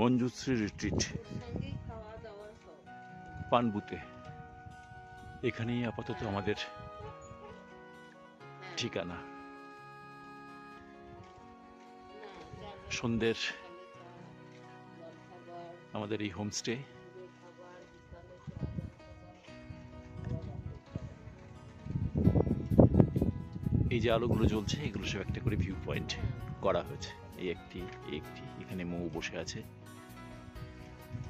Manjushree retreat পানবুতে। এখানেই আপাতত আমাদের হ্যাঁ। ঠিকানা। সন্ধ্যের আমাদের এই হোমস্টে। এই যে আলোগুলো জ্বলছে এগুলো সব একটা করে ভিউ পয়েন্ট করা হয়েছে। এই একটি একটি এখানে মৌ বসে আছে।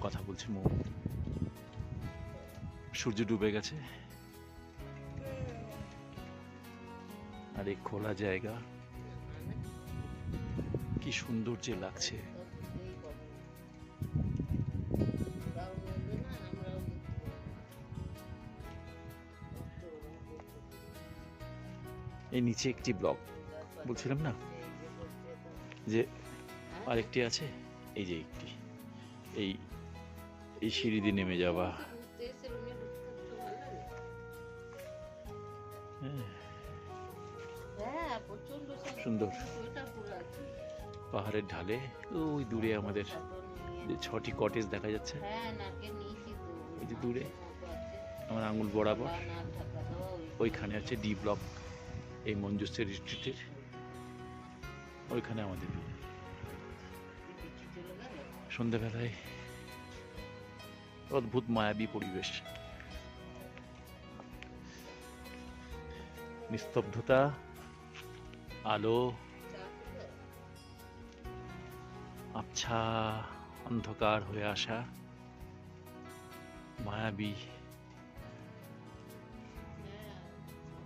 কথা বলছে, মৌ। সূর্য ডুবে গেছে। আর এই খোলা জায়গা। কি সুন্দর যে লাগছে। এই নিচে একটি ব্লক। বলছিলাম না? যে আরেকটি আছে? এই যে একটি। এই এই সিঁড়ি দিয়ে নেমে হ্যাঁ, সুন্দর। পাহাড়ের ঢালে ওই দূরে আমাদের যে ছটি কটেজ দেখা যাচ্ছে। এই যে দূরে। আমার আঙুল বরাবর ওই- ওইখানে আছে ডি ব্লক এই মঞ্জুশ্রী রিট্রিটের ওইখানে আমাদের। সন্ধ্যাবেলায় অদ্ভুত মায়াবী পরিবেশ নিস্তব্ধতা, আলো? আবছা, অন্ধকার হয়ে আসা, মায়াবী,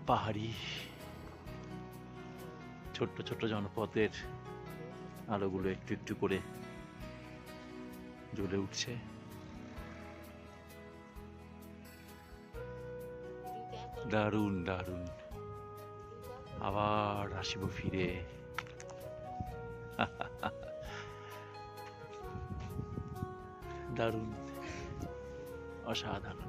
পাহাড়ি, ছোট্ট ছোট্ট জনপদের আলোগুলো একটু একটু করে জ্বলে উঠছে দারুণ দারুণ। আবার আসিব ফিরে। দারুণ অসাধারণ।